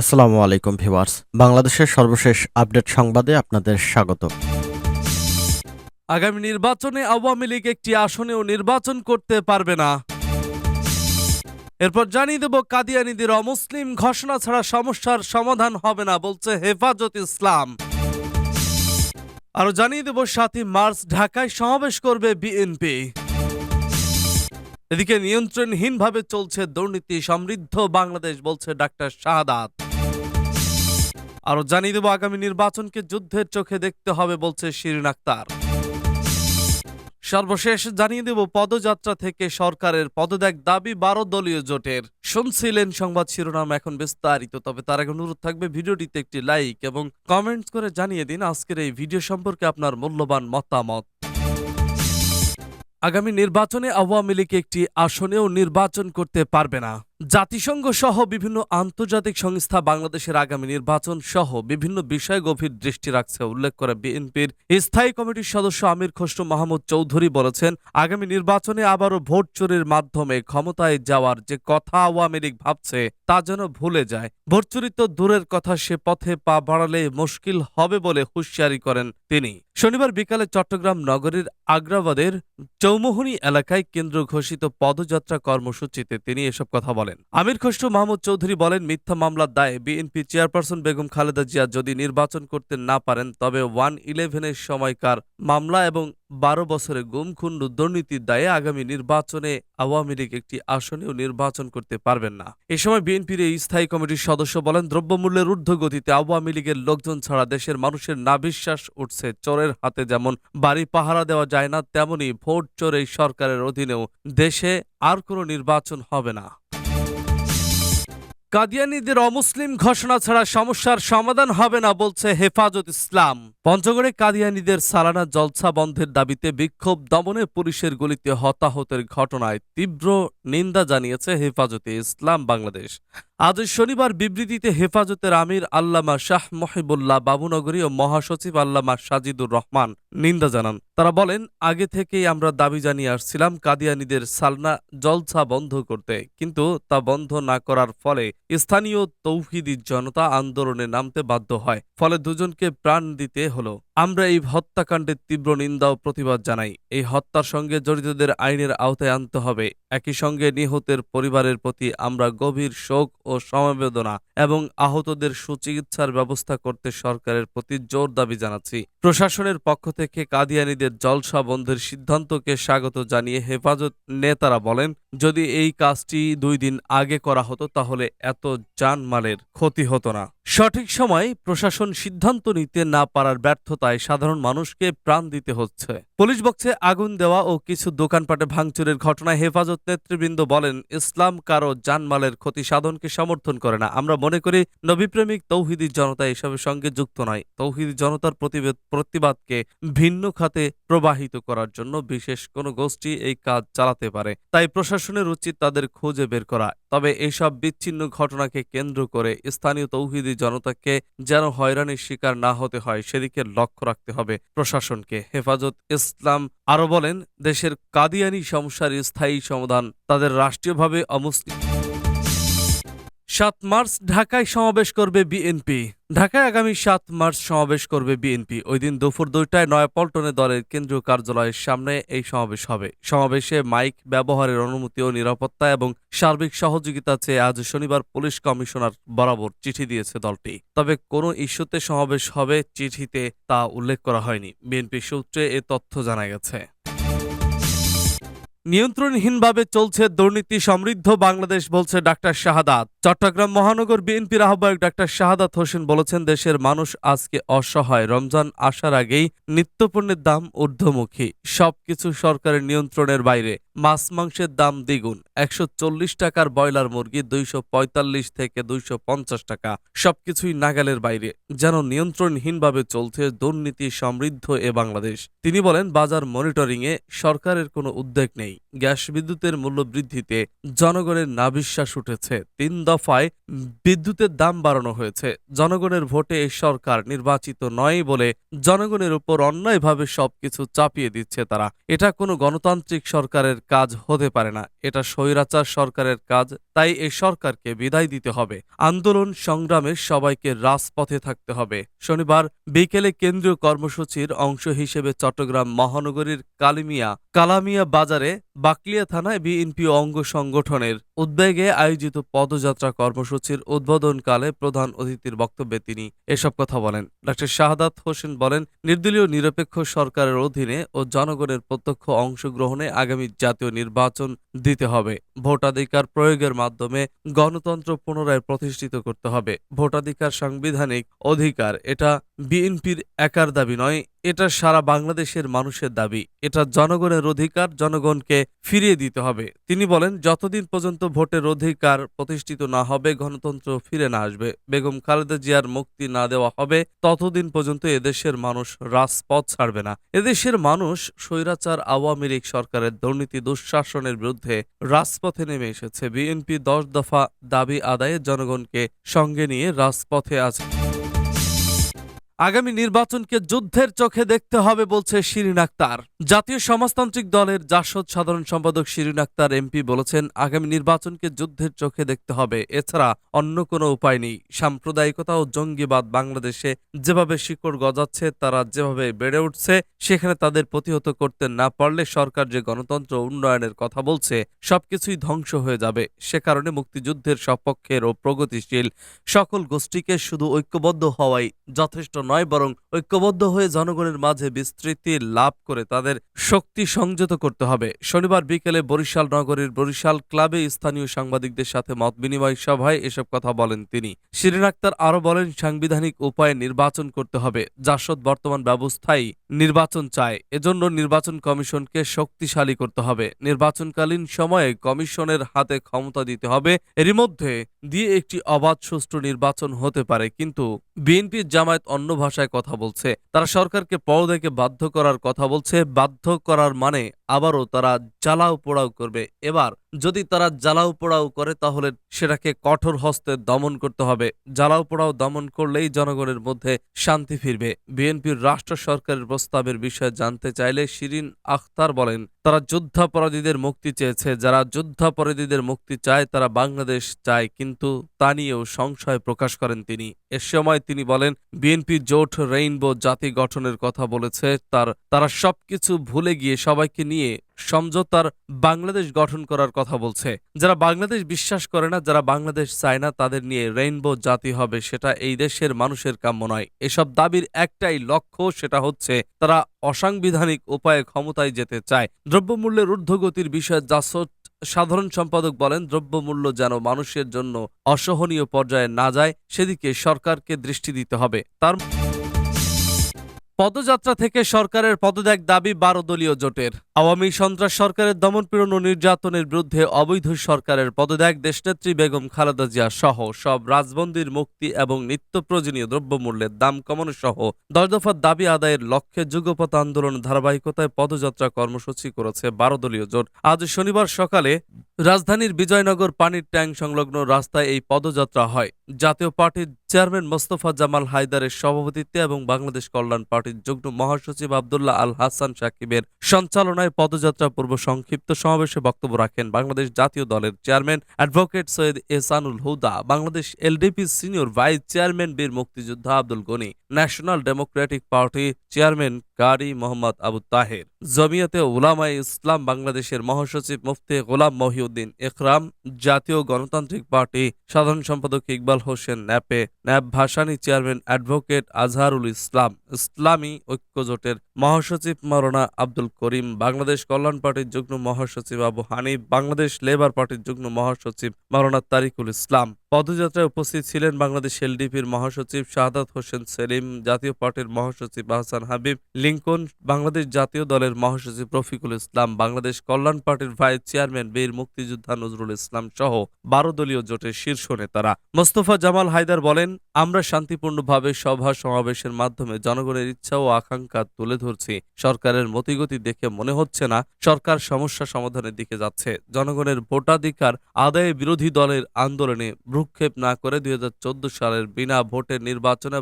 আসসালামু আলাইকুম ভিউয়ার্স। বাংলাদেশের সর্বশেষ আপডেট সংবাদে আপনাদের স্বাগত। আগামী নির্বাচনে আওয়ামী লীগ একটি আসনেও নির্বাচন করতে পারবে না। এরপর জানিয়ে দেব, কাদিয়ানিদের অমুসলিম ঘোষণা ছাড়া সমস্যার সমাধান হবে না বলছে হেফাজত ইসলাম। আরও জানিয়ে দেব, সাতই মার্চ ঢাকায় সমাবেশ করবে বিএনপি। এদিকে নিয়ন্ত্রণহীনভাবে চলছে দুর্নীতি, সমৃদ্ধ বাংলাদেশ বলছে ডাক্তার শাহাদাত। আরও জানিয়ে দেব, আগামী নির্বাচনকে যুদ্ধের চোখে দেখতে হবে বলছে শিরিন আক্তার। সর্বশেষ জানিয়ে দেব, পদযাত্রা থেকে সরকারের পদত্যাগ দাবি বারো দলীয় জোটের। শুনছিলেন সংবাদ শিরোনাম এখন বিস্তারিত, তবে তার আগে অনুরোধ থাকবে ভিডিওটিতে একটি লাইক এবং কমেন্টস করে জানিয়ে দিন আজকের এই ভিডিও সম্পর্কে আপনার মূল্যবান মতামত। আগামী নির্বাচনে আওয়ামী লীগ একটি আসনেও নির্বাচন করতে পারবে না। জাতিসংঘ সহ বিভিন্ন আন্তর্জাতিক সংস্থা বাংলাদেশের আগামী নির্বাচন সহ বিভিন্ন বিষয়ে গভীর দৃষ্টি রাখছে, উল্লেখ করে বিএনপির স্থায়ী কমিটির সদস্য আমির খসরু মাহমুদ চৌধুরী বলেছেন, আগামী নির্বাচনে আবারও ভোট চুরির মাধ্যমে ক্ষমতায় যাওয়ার যে কথা আওয়ামী লীগ ভাবছে তা যেন ভুলে যায়। ভোট চুরি তো দূরের কথা, সে পথে পা বাড়ালে মুশকিল হবে বলে হুঁশিয়ারি করেন তিনি। শনিবার বিকালে চট্টগ্রাম নগরীর আগ্রাবাদের চৌমোহনী এলাকায় কেন্দ্র ঘোষিত পদযাত্রা কর্মসূচিতে তিনি এসব কথা বলেন। আমির খসরু মাহমুদ চৌধুরী বলেন, মিথ্যা মামলার দায়ে বিএনপি চেয়ারপারসন বেগম খালেদা জিয়া যদি নির্বাচন করতে না পারেন, তবে ওয়ান ইলেভেনের সময়কার মামলা এবং বারো বছরে গুম, খুন, দুর্নীতির দায়ে আগামী নির্বাচনে আওয়ামী লীগ একটি আসনেও নির্বাচন করতে পারবেন না। এ সময় বিএনপির এই স্থায়ী কমিটির সদস্য বলেন, দ্রব্যমূল্যের ঊর্ধ্বগতিতে আওয়ামী লীগের লোকজন ছাড়া দেশের মানুষের না বিশ্বাস উঠছে। চোরের হাতে যেমন বাড়ি পাহারা দেওয়া যায় না, তেমনি ভোট চোর এই সরকারের অধীনেও দেশে আর কোনো নির্বাচন হবে না। কাদিয়ানিদের অমুসলিম ঘোষণা ছাড়া সমস্যার সমাধান হবে না বলছে হেফাজত ইসলাম। পঞ্চগড়ে কাদিয়ানিদের সালানা জলসা বন্ধের দাবিতে বিক্ষোভ দমনে পুলিশের গুলিতে হতাহতের ঘটনায় তীব্র নিন্দা জানিয়েছে হেফাজতে ইসলাম বাংলাদেশ। আজ শনিবার বিবৃতিতে হেফাজতের আমির আল্লামা শাহ মহিবুল্লাহ বাবুনগরী ও মহাসচিব আল্লামা সাজিদুর রহমান নিন্দা জানান। তারা বলেন, আগে থেকেই আমরা দাবি জানিয়ে আসছিলাম কাদিয়ানিদের সালনা জলসা বন্ধ করতে, কিন্তু তা বন্ধ না করার ফলে স্থানীয় তৌহিদি জনতা আন্দোলনে নামতে বাধ্য হয়, ফলে দুজনকে প্রাণ দিতে হলো। আমরা এই হত্যাকাণ্ডের তীব্র নিন্দা ও প্রতিবাদ জানাই। এই হত্যার সঙ্গে জড়িতদের আইনের আওতায় আনতে হবে। একই সঙ্গে নিহতের পরিবারের প্রতি আমরা গভীর শোক ও সমবেদনা এবং আহতদের সুচিকিৎসার ব্যবস্থা করতে সরকারের প্রতি জোর দাবি জানাচ্ছি। প্রশাসনের পক্ষ থেকে কাদিয়ানিদের জলসা বন্ধের সিদ্ধান্তকে স্বাগত জানিয়ে হেফাজত নেতারা বলেন, যদি এই কাজটি দুই দিন আগে করা হতো, তাহলে এত জানমালের ক্ষতি হতো না। সঠিক সময় প্রশাসন সিদ্ধান্ত নিতে না পারার ব্যর্থতায় সাধারণ মানুষকে প্রাণ দিতে হচ্ছে। পুলিশ বক্সে আগুন দেওয়া ও কিছু দোকানপাটে ভাঙচুরের ঘটনায় হেফাজত নেতৃবৃন্দ বলেন, ইসলাম কারও জানমালের ক্ষতি সাধনকে সমর্থন করে না। আমরা মনে করি, নবীপ্রেমিক তৌহিদি জনতা এসবের সঙ্গে যুক্ত নয়। তৌহিদি জনতার প্রতিবেদ প্রতিবাদকে ভিন্ন খাতে প্রবাহিত করার জন্য বিশেষ কোনো গোষ্ঠী এই কাজ চালাতে পারে। তাই প্রশাসনের উচিত তাদের খুঁজে বের করা। তবে এইসব বিচ্ছিন্ন ঘটনাকে কেন্দ্র করে স্থানীয় তৌহিদি জনতাকে যেন হয়রানির শিকার না হতে হয়, সেদিকে লক্ষ্য রাখতে হবে প্রশাসনকে। হেফাজত ইসলাম আরও বলেন, দেশের কাদিয়ানি সমস্যার স্থায়ী সমাধান তাদের রাষ্ট্রীয়ভাবে অমুসলিম। সাত মার্চ ঢাকায় সমাবেশ করবে বিএনপি। ঢাকায় আগামী সাত মার্চ সমাবেশ করবে বিএনপি। ওই দিন দুপুর দুইটায় নয়াপল্টনে দলের কেন্দ্রীয় কার্যালয়ের সামনে এই সমাবেশ হবে। সমাবেশে মাইক ব্যবহারের অনুমতি ও নিরাপত্তা এবং সার্বিক সহযোগিতা চেয়ে আজ শনিবার পুলিশ কমিশনার বরাবর চিঠি দিয়েছে দলটি। তবে কোনো ইস্যুতে সমাবেশ হবে চিঠিতে তা উল্লেখ করা হয়নি। বিএনপি সূত্রে এ তথ্য জানা গেছে। নিয়ন্ত্রণহীনভাবে চলছে দুর্নীতি সমৃদ্ধ বাংলাদেশ বলছে ডাক্তার শাহাদাত। চট্টগ্রাম মহানগর বিএনপির আহ্বায়ক ডাক্তার শাহাদাত হোসেন বলেছেন, দেশের মানুষ আজকে অসহায়। রমজান আসার আগেই নিত্যপণ্যের দাম ঊর্ধ্বমুখী। সবকিছু সরকারের নিয়ন্ত্রণের বাইরে। মাছ মাংসের দাম দ্বিগুণ। একশো চল্লিশ টাকার ব্রয়লার মুরগি দুইশো পঁয়তাল্লিশ থেকে দুইশো পঞ্চাশ টাকা। সবকিছুই নাগালের বাইরে, যেন নিয়ন্ত্রণহীনভাবে চলছে দুর্নীতি সমৃদ্ধ এ বাংলাদেশ। তিনি বলেন, বাজার মনিটরিংয়ে সরকারের কোনো উদ্বেগ নেই। গ্যাস বিদ্যুতের মূল্য বৃদ্ধিতে জনগণের নাবিশ্বাস উঠেছে। তিন দফায় বিদ্যুতের দাম বাড়ানো হয়েছে। জনগণের ভোটে এই সরকার নির্বাচিত নয় বলে জনগণের উপর অন্যায়ভাবে সবকিছু চাপিয়ে দিচ্ছে তারা। এটা কোনো গণতান্ত্রিক সরকারের কাজ হতে পারে না। এটা স্বৈরাচার সরকারের কাজ, তাই এই সরকারকে বিদায় দিতে হবে। আন্দোলন সংগ্রামে সবাইকে রাজপথে থাকতে হবে। শনিবার বিকেলে কেন্দ্রীয় কর্মসূচির অংশ হিসেবে চট্টগ্রাম মহানগরীর কালিমিয়া, কালামিয়া বাজারে বাকলিয়া থানায় বিএনপি অঙ্গ সংগঠনের উদ্যোগে আয়োজিত পদযাত্রা কর্মসূচির উদ্বোধনকালে প্রধান অতিথির বক্তব্যে তিনি এসব কথা বলেন। ডক্টর শাহাদাত হোসেন বলেন, নির্দলীয় নিরপেক্ষ সরকারের অধীনে ও জনগণের প্রত্যক্ষ অংশগ্রহণে আগামী জাতীয় নির্বাচন দিতে হবে। ভোটাধিকার প্রয়োগের মাধ্যমে গণতন্ত্র পুনরায় প্রতিষ্ঠিত করতে হবে। ভোটাধিকার সাংবিধানিক অধিকার, এটা বিএনপির একার দাবি নয়, এটা সারা বাংলাদেশের মানুষের দাবি। এটা জনগণের অধিকার, জনগণকে ফিরিয়ে দিতে হবে। তিনি বলেন, যতদিন পর্যন্ত ভোটের অধিকার প্রতিষ্ঠিত না হবে, গণতন্ত্র ফিরে না আসবে। বেগম খালেদা জিয়ার মুক্তি না দেওয়া হবে, ততদিন পর্যন্ত এদেশের মানুষ রাজপথ ছাড়বে না। এদেশের মানুষ স্বৈরাচার আওয়ামী লীগ সরকারের দুর্নীতি, দুঃশাসনের বিরুদ্ধে রাজপথে নেমে এসেছে। বিএনপি দশ দফা দাবি আদায়ে জনগণকে সঙ্গে নিয়ে রাজপথে আছে। আগামী নির্বাচনকে যুদ্ধের চোখে দেখতে হবে বলছে শিরিন আক্তার। জাতীয় সমাজতান্ত্রিক দলের জাসদ সাধারণ সম্পাদক শিরিন আক্তার এমপি বলেছেন, আগামী নির্বাচনকে যুদ্ধের চোখে দেখতে হবে। এছাড়া অন্য কোনো উপায় নেই। সাম্প্রদায়িকতা ও জঙ্গিবাদ বাংলাদেশে যেভাবে শিকড় গজাচ্ছে, তারা যেভাবে বেড়ে উঠছে, সেখানে তাদের প্রতিহত করতে না পারলে সরকার যে গণতন্ত্র উন্নয়নের কথা বলছে, সবকিছুই ধ্বংস হয়ে যাবে। সে কারণে মুক্তিযুদ্ধের সপক্ষের ও প্রগতিশীল সকল গোষ্ঠীকে শুধু ঐক্যবদ্ধ হওয়াই যথেষ্ট নয়, বরং ঐক্যবদ্ধ হয়ে জনগণের মাঝে বিস্তৃতি লাভ করে তাদের শক্তি সংযত করতে হবে। শনিবার বিকেলে বরিশাল নগরীর বরিশাল ক্লাবে স্থানীয় সাংবাদিকদের সাথে মত বিনিময় সভায় এসব কথা বলেন তিনি। শিরিন আক্তার আরও বলেন, সাংবিধানিক উপায়ে নির্বাচন করতে হবে। জাসদ বর্তমান ব্যবস্থায় নির্বাচন চায়। এজন্য নির্বাচন কমিশনকে শক্তিশালী করতে হবে। নির্বাচনকালীন সময়ে কমিশনের হাতে ক্ষমতা দিতে হবে। এরই মধ্যে দিয়ে একটি অবাধ সুষ্ঠু নির্বাচন হতে পারে, কিন্তু বিএনপির জামায়াত অন্য ভাষায় কথা বলছে। তারা সরকারকে পর্দাকে বাধ্য করার কথা বলছে। বাধ্য করার মানে আবারও তারা জ্বালাও পোড়াও করবে। এবার যদি তারা জ্বালাও পোড়াও করে, তাহলে সেটাকে কঠোর হস্তে দমন করতে হবে। জ্বালাও পোড়াও দমন করলেই জনগণের মধ্যে শান্তি ফিরবে। বিএনপির রাষ্ট্র সরকারের প্রস্তাবের বিষয়ে জানতে চাইলে শিরিন আখতার বলেন, তারা যুদ্ধাপরাধীদের মুক্তি চেয়েছে। যারা যুদ্ধাপরাধীদের মুক্তি চায়, তারা বাংলাদেশ চায়, কিন্তু তা নিয়েও সংশয় প্রকাশ করেন তিনি। এ সময় তিনি বলেন, বিএনপি জোট রেইনবো জাতি গঠনের কথা বলেছে। তার, তারা সবকিছু ভুলে গিয়ে সবাইকে নিয়ে সমঝোতার বাংলাদেশ গঠন করার কথা বলছে। যারা বাংলাদেশ বিশ্বাস করে না, যারা বাংলাদেশ চায় না, তাদের নিয়ে রেইনবো জাতি হবে, সেটা এই দেশের মানুষের কাম্য নয়। এসব দাবির একটাই লক্ষ্য, সেটা হচ্ছে তারা অসাংবিধানিক উপায়ে ক্ষমতায় যেতে চায়। দ্রব্যমূল্যের ঊর্ধ্বগতির বিষয়ে জাসদ সাধারণ সম্পাদক বলেন, দ্রব্যমূল্য যেন মানুষের জন্য অসহনীয় পর্যায়ে না যায়, সেদিকে সরকারকে দৃষ্টি দিতে হবে। তার পদযাত্রা থেকে সরকারের পদত্যাগ দাবি বারো দলীয় জোটের। আওয়ামী সন্ত্রাস সরকারের দমনপীড়ন ও নির্যাতনের বিরুদ্ধে অবৈধ সরকারের পদত্যাগ দেশনেত্রী বেগম খালেদা জিয়া সহ সব রাজবন্দির মুক্তি এবং নিত্য প্রয়োজনীয় দ্রব্যমূল্যের দাম কমানো সহ দশ দফার দাবি আদায়ের লক্ষ্যে যুগপথ আন্দোলন ধারাবাহিকতায় পদযাত্রা কর্মসূচি করেছে বারো দলীয় জোট। আজ শনিবার সকালে রাজধানীর বিজয়নগর পানির ট্যাঙ্ক সংলগ্ন রাস্তায় এই পদযাত্রা হয়। জাতীয় পার্টির চেয়ারম্যান মোস্তফা জামাল হায়দারের সভাপতিত্বে এবং বাংলাদেশ কল্যাণ পার্টির যুগ্ম মহাসচিব আবদুল্লাহ আল হাসান সাকিবের সঞ্চালনায় পদযাত্রা পূর্ব সংক্ষিপ্ত সমাবেশে বক্তব্য রাখেন বাংলাদেশ জাতীয় দলের chairman advocate Syed Esanul Huda, Bangladesh LDP senior vice chairman বীর মুক্তিযোদ্ধা Abdul Gani, national democratic party chairman Qari Mohammad Abu Taher, Jamiate Ulamaye Islam বাংলাদেশের মহাসচিব মুফতি গোলাম মহিউদ্দিন ইকরাম, জাতীয় গণতান্ত্রিক পার্টি সাধারণ সম্পাদক Iqbal Hossain ন্যাপে NAP Bhasani chairman advocate Azharul Islam, Islami ঐক্যজোটের মহাসচিব মাওলানা আব্দুল করিম, বাংলাদেশ কল্যাণ পার্টির যুগ্ম মহাসচিব আবু হানিফ, বাংলাদেশ লেবার পার্টির যুগ্ম মহাসচিব মাওলানা তারিকুল ইসলাম। পদযাত্রায় উপস্থিত ছিলেন বাংলাদেশ এলডিপির মহাসচিব শাহাদাত হোসেন সেলিম, জাতীয় পার্টির মহাসচিব আহসান হাবিব, লিঙ্কন বাংলাদেশ জাতীয় দলের মহাসচিব রফিকুল ইসলাম, বাংলাদেশ কল্যাণ পার্টির ভাইস চেয়ারম্যান বীর মুক্তিযোদ্ধা নজরুল ইসলাম সহ বারো দলীয় জোটের শীর্ষ নেতারা। মোস্তফা জামাল হায়দার বলেন, আমরা শান্তিপূর্ণভাবে সভা সমাবেশের মাধ্যমে জনগণের ইচ্ছা ও আকাঙ্ক্ষা তুলে ধরছি। সরকারের মতিগতি দেখে মনে হচ্ছে না, সরকার সমস্যা সমাধানের দিকে যাচ্ছে। জনগণের ভোটাধিকার আদায়ে বিরোধী দলের আন্দোলনে ভ্রুক্ষেপ না করে দুই হাজার চোদ্দ সালের বিনা ভোটের নির্বাচনে